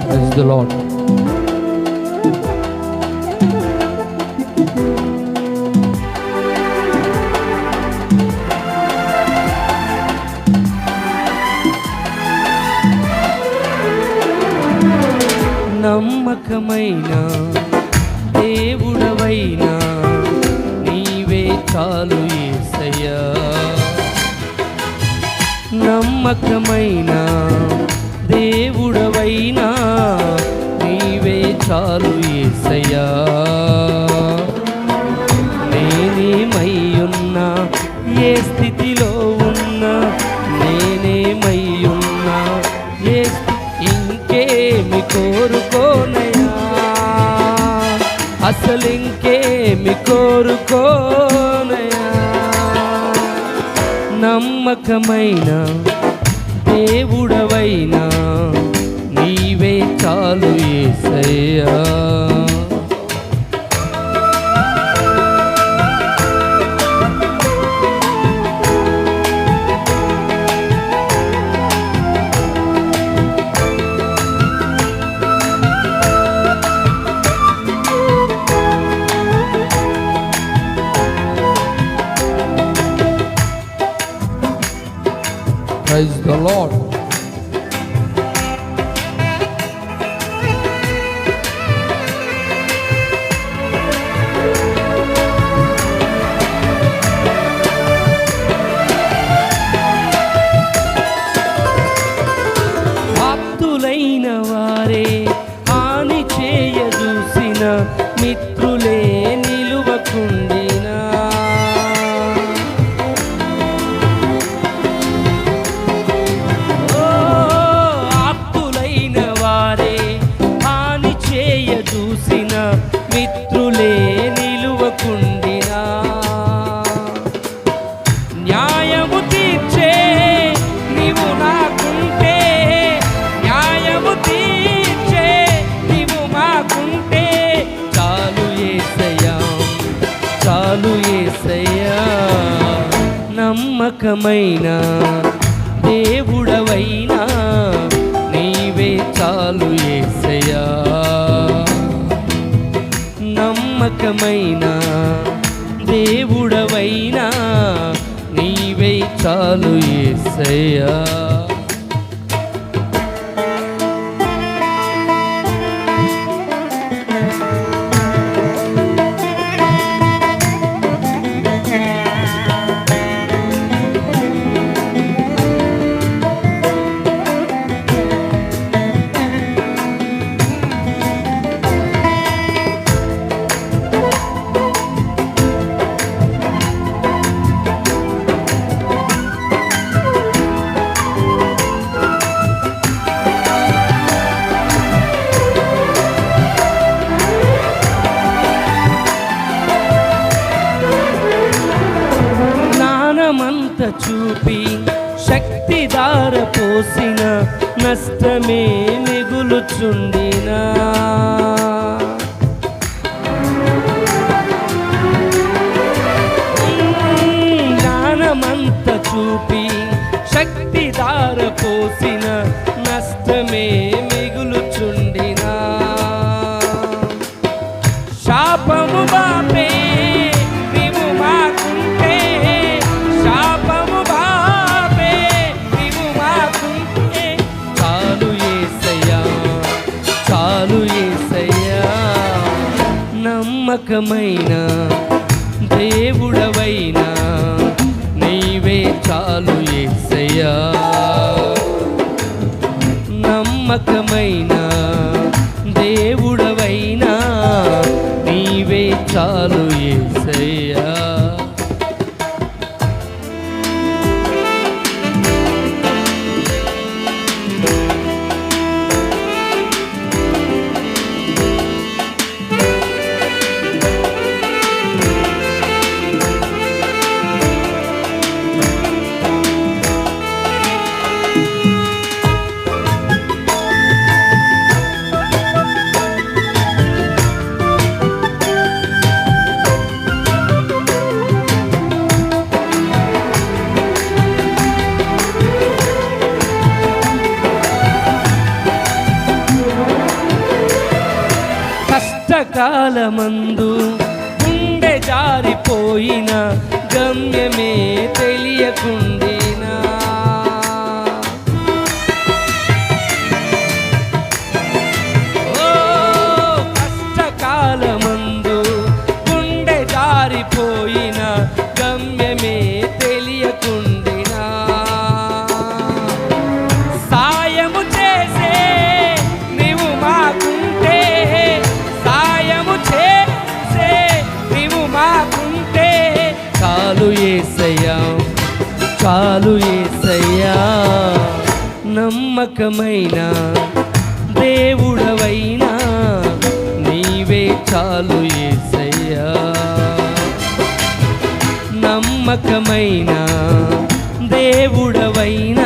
Praise the Lord. నమ్మకమైన దేవుడవైనా నీవే చాలు ఏసయ్యా నమ్మకమైన దేవుడవైనా నీవే చాలు ఏసయ్యా. నేనేమై ఉన్నా ఏ స్థితిలో ఉన్నా నేనేమై ఉన్నా ఏ ఇంకేమి కోరుకోనయా అసలు ఇంకేమి కోరుకోనయా నమ్మకమైన దేవుడవైనా నీవే చాలు ఏసయ్యా. Praise the Lord. ఆప్తులైన వారే హాని చేయదూసిన మిత్రులే నిలువకుండినా చాలు ఏసయ్యా నమ్మకమైన దేవుడవైనా నీవే చాలు ఏసయ్యా. నమ్మకమైన దేవుడవైనా నీవే చాలు ఏసయ్యా. చూపి శక్తి దార పోసిన నష్టమే మిగులుచుండినా. జ్ఞానమంత చూపి శక్తి దార పోసిన నష్టమే నమ్మకమైన దేవుడవైనా నీవే చాలు ఏసయ్యా. నమ్మకమైన కష్టకాలమందు గుండె జారిపోయిన గమ్యమే తెలియకుండే పాలు ఏసయ్యా. నమ్మకమైన దేవుడవైనా నీవే చాలు ఏసయ్యా. నమ్మకమైన దేవుడవైనా